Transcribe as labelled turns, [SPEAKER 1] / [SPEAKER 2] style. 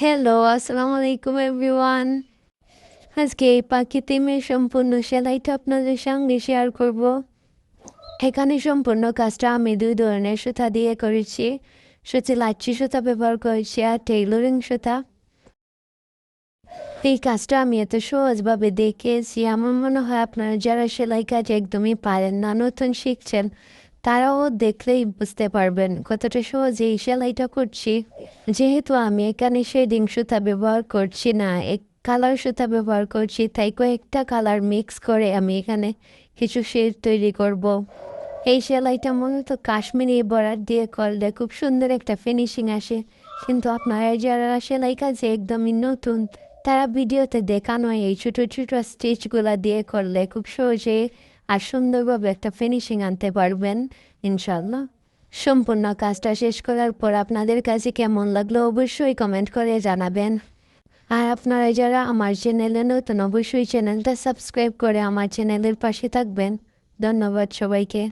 [SPEAKER 1] Hello আসসালামু আলাইকুম everyone আজকে এই পাখি তিমের সম্পূর্ণ সেলাইটা আপনাদের সঙ্গে শেয়ার করব। এখানে সম্পূর্ণ কাজটা আমি দুই ধরনের সুতা দিয়ে করেছি। সুতি লাচ্ছি সুতা ব্যবহার করেছি আর টেইলরিং সুতা। এই কাজটা আমি এত সহজভাবে দেখেছি, আমার মনে হয় আপনারা যারা সেলাই কাজ একদমই পারেন না, নতুন শিখছেন তারাও দেখলেই বুঝতে পারবেন কতটা সহজে এই সেলাইটা করছি। যেহেতু আমি এখানে শেডিং সুতা ব্যবহার করছি না, এক কালার সুতা ব্যবহার করছি, তাই কয়েকটা কালার মিক্স করে আমি এখানে কিছু শেড তৈরি করব। এই সেলাইটা মূলত কাশ্মীরি বরার দিয়ে করলে খুব সুন্দর একটা ফিনিশিং আসে। কিন্তু আপনারা যারা সেলাই কাজে একদমই নতুন, তারা ভিডিওতে দেখানো এই ছোটো ছোটো স্টিচগুলো দিয়ে করলে খুব সহজে আর সুন্দরভাবে একটা ফিনিশিং আনতে পারবেন ইনশাল্লাহ সম্পূর্ণ কাজটা শেষ করার পর আপনাদের কাছে কেমন লাগল অবশ্যই কমেন্ট করে জানাবেন। আর আপনারা যারা আমার চ্যানেলে নতুন, অবশ্যই চ্যানেলটা সাবস্ক্রাইব করে আমার চ্যানেলের পাশে থাকবেন। ধন্যবাদ সবাইকে।